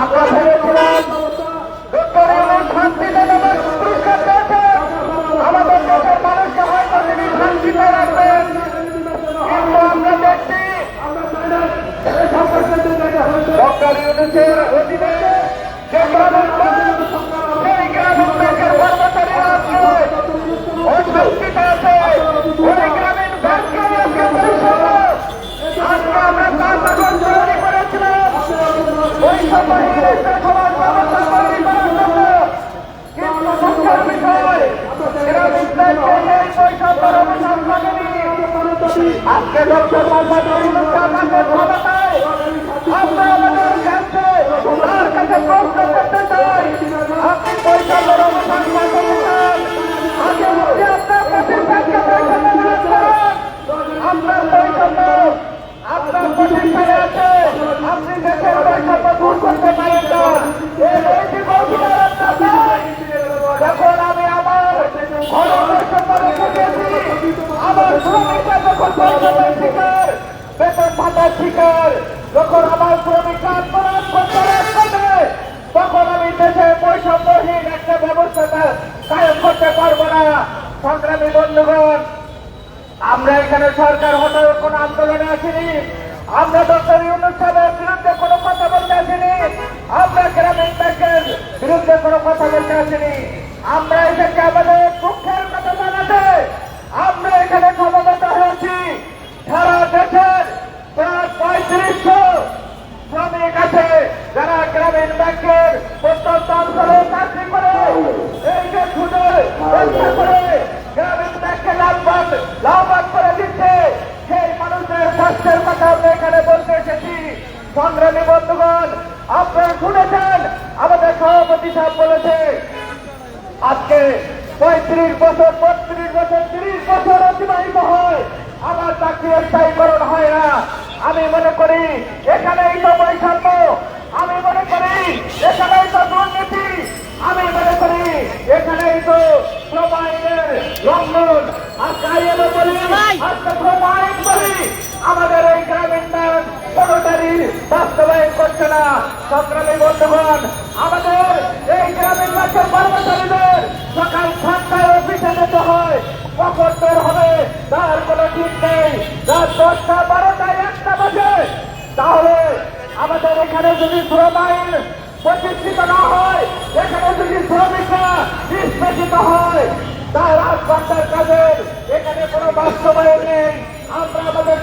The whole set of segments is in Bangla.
আমরা আজকে ডক্টর শ্রমিকরা যখন বৈষম্যের শিকার আমার শ্রমিকরা আত্মরাজ করতে রাখবে তখন আমি দেশে বৈষম্যহীন একটা ব্যবস্থা কায়েম করতে না সংগ্রামী বন্ধুগণ আমরা এখানে সরকার হটানোর কোন আন্দোলনে আমরা ডক্টর ইউনুস সাহেবের কোনো কথা বলতে আমরা গ্রামীণ ব্যাংকের বিরুদ্ধে কোনো কথা বলতে আমরা এসেছি আমাদের দুঃখের স্বাস্থ্যের কথা আমরা এখানে বলতে এসেছি। সংগ্রামী বন্ধুগণ আপনারা শুনেছেন আমাদের সভাপতি সাহেব বলেছে আজকে পঁয়ত্রিশ বছর বত্রিশ বছর তিরিশ বছর অতিবাহিত হয়। আমার চাকরি স্থায়ীকরণ হয় না। আমি মনে করি এখানেই তো বৈষম্য। আমি মনে করি এখানেই তো দুর্নীতি। আমি মনে করি এখানেই তো শ্রম আইনের লঙ্ঘন আজকে আইএলও বলি আজকে শ্রম আইন বলি। আমাদের এই গ্রামীণ ব্যাংক কোনোটারই বাস্তবায়ন করছে না। সংগ্রামী বন্ধুগণ, আমাদের এই গ্রামীণ ব্যাংকের কর্মচারীদের সকাল সাতটায় অফিসে যেতে হয়। কখন বের হবে, তার কোনো ঠিক নেই। রাত দশটা বারোটায় একটা বাজে। তাহলে আমাদের এখানে যদি শ্রম আইন প্রতিষ্ঠিত না হয় এখানে যদি শ্রমিকরা নিষ্পেষিত হয় তার রাজবান্ধার কাজের এখানে কোনো বাস্তবায়ন নেই আমরা আমাদের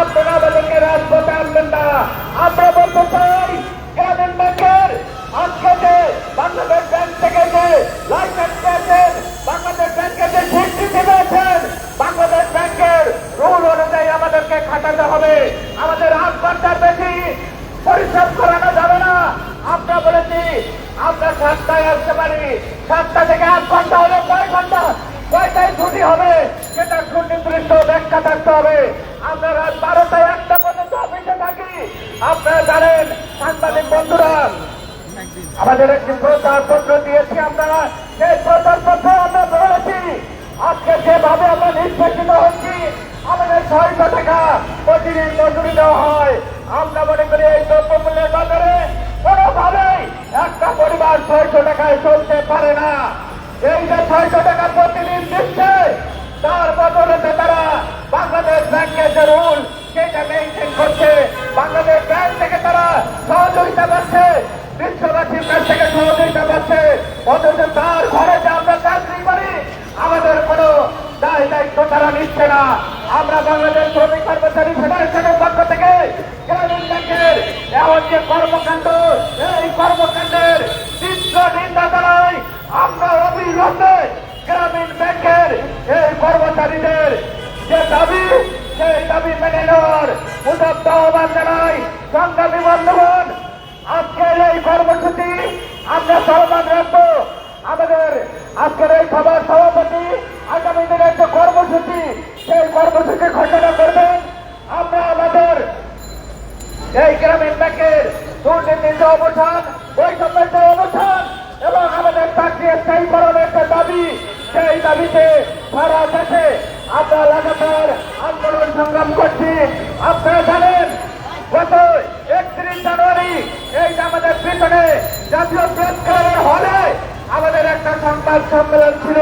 আপনারা আমাদেরকে রাজপথে আনবেন না। আমরা বলতে চাই, গ্রামীণ ব্যাংকের আজকে বাংলাদেশ ব্যাংক থেকে যে লাইসেন্স পেয়েছেন, বাংলাদেশ ব্যাংকে যে স্বীকৃতি পেয়েছেন বাংলাদেশ ব্যাংকের রুল অনুযায়ী আমাদেরকে খাটাতে হবে। আমাদের আট ঘণ্টার বেশি পরিশ্রম করানো যাবে না। আমরা বলেছি, আমরা সাতটায় আসতে পারি। সাতটা থেকে আট ঘণ্টা হলে কয় ঘণ্টা। কয়টায় ছুটি হবে। সেটা সুনির্দিষ্ট ব্যাখ্যা থাকতে হবে। আমাদের একটি প্রচার পত্র দিয়েছি আমরা। সেই প্রচার পত্র আমরা বলেছি, আজকে যেভাবে আমরা নিষ্পেষিত হচ্ছি, আমাদের ছয়শো টাকা প্রতিদিন মজুরি দেওয়া হয়। আমরা মনে করি এই দ্রব্যমূল্যের বাজারে কোনোভাবেই একটা পরিবার ছয়শো টাকায় চলতে পারে না। এই যে ছয়শো টাকা প্রতিদিন দিচ্ছে অথচ তার ঘরে যে আমরা চাকরি করি আমাদের কোনো দায় দায়িত্ব তারা নিচ্ছে না। আমরা বাংলাদেশ শ্রমিক কর্মচারী ফেডারেশনের পক্ষ থেকে যে এই ব্যাংকের এই কর্মচারীদের দাবি সংগ্রামী বন্ধুগণ কর্মসূচি আমরা চলমান রাখব। আমাদের আজকের এই সভার সভাপতি আগামী দিনে একটা কর্মসূচি, সেই কর্মসূচি ঘোষণা করবেন। আমরা আমাদের এই গ্রামীণ ব্যাংকের দুর্নীতি যে অবসান, বৈষম্যের যে অবসান এবং আমাদের চাকরি স্থায়ীকরণের একটা দাবি, সেই দাবিতে সারা দেশে আমরা লাগাতার আন্দোলন সংগ্রাম করছি। সম্মেলন ছিল